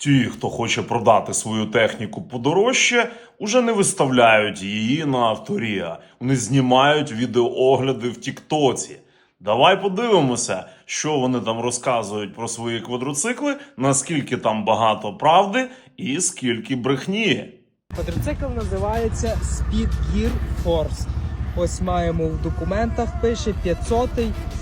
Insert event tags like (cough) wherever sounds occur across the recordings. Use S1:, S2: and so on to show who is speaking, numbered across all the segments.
S1: Ті, хто хоче продати свою техніку подорожче, уже не виставляють її на авторія. Вони знімають відеоогляди в Тіктоці. Давай подивимося, що вони там розказують про свої квадроцикли, наскільки там багато правди і скільки брехні.
S2: Квадроцикл називається Speed Gear Force. Ось маємо в документах пише 500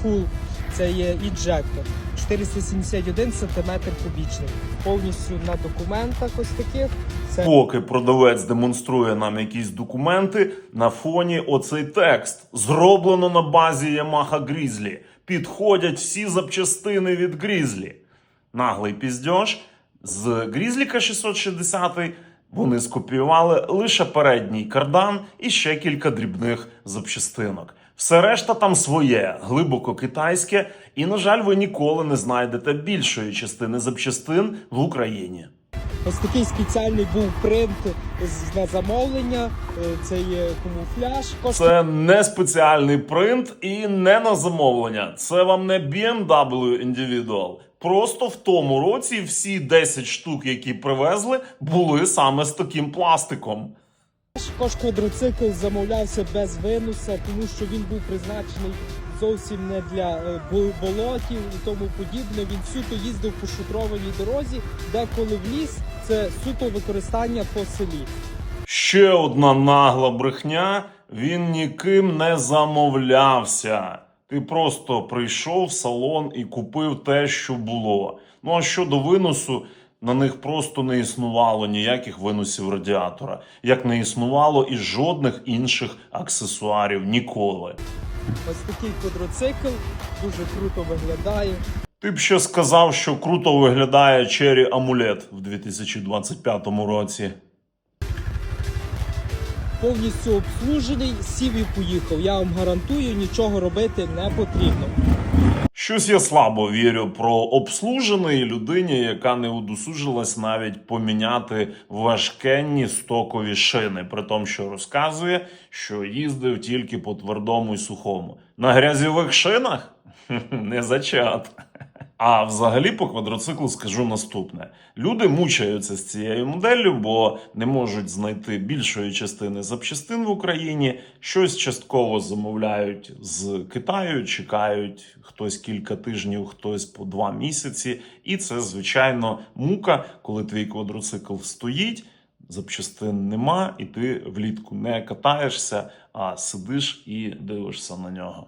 S2: full. Це є іджектор. 471 см кубічний. Повністю на документах ось таких. Це
S1: Поки продавець демонструє нам якісь документи, на фоні оцей текст зроблено на базі Yamaha Grizzly. Підходять всі запчастини від Grizzly. Наглий піздьош з Grizzly 660 вони скопіювали лише передній кардан і ще кілька дрібних запчастинок. Все решта там своє, глибоко китайське, і, на жаль, ви ніколи не знайдете більшої частини запчастин в Україні.
S2: ось такий спеціальний був принт на замовлення. Е, Це є камуфляж.
S1: Це не спеціальний принт і не на замовлення. Це вам не BMW Individual. Просто в тому році всі 10 штук, які привезли, були саме з таким пластиком.
S2: Також квадроцикл замовлявся без винуса, тому що він був призначений зовсім не для е, болотів і тому подібне. Він суто їздив по шутрованій дорозі, деколи в ліс це суто використання по селі.
S1: Ще одна нагла брехня: він ніким не замовлявся. Ти просто прийшов в салон і купив те, що було. Ну а щодо виносу, на них просто не існувало ніяких виносів радіатора, як не існувало і жодних інших аксесуарів ніколи.
S2: Ось такий квадроцикл дуже круто виглядає.
S1: Ти б ще сказав, що круто виглядає Cherry Amulet в 2025 році.
S2: Повністю обслужений, сів і поїхав. Я вам гарантую, нічого робити не потрібно.
S1: Щось я слабо вірю про обслужений людині, яка не удосужилась навіть поміняти важкенні стокові шини, при тому, що розказує, що їздив тільки по твердому і сухому. На грязьових шинах (laughs) не зачат. А взагалі по квадроциклу скажу наступне: люди мучаються з цією моделлю, бо не можуть знайти більшої частини запчастин в Україні. Щось частково замовляють з Китаю, чекають хтось кілька тижнів, хтось по два місяці. І це звичайно мука, коли твій квадроцикл стоїть. Запчастин нема, і ти влітку не катаєшся, а сидиш і дивишся на нього.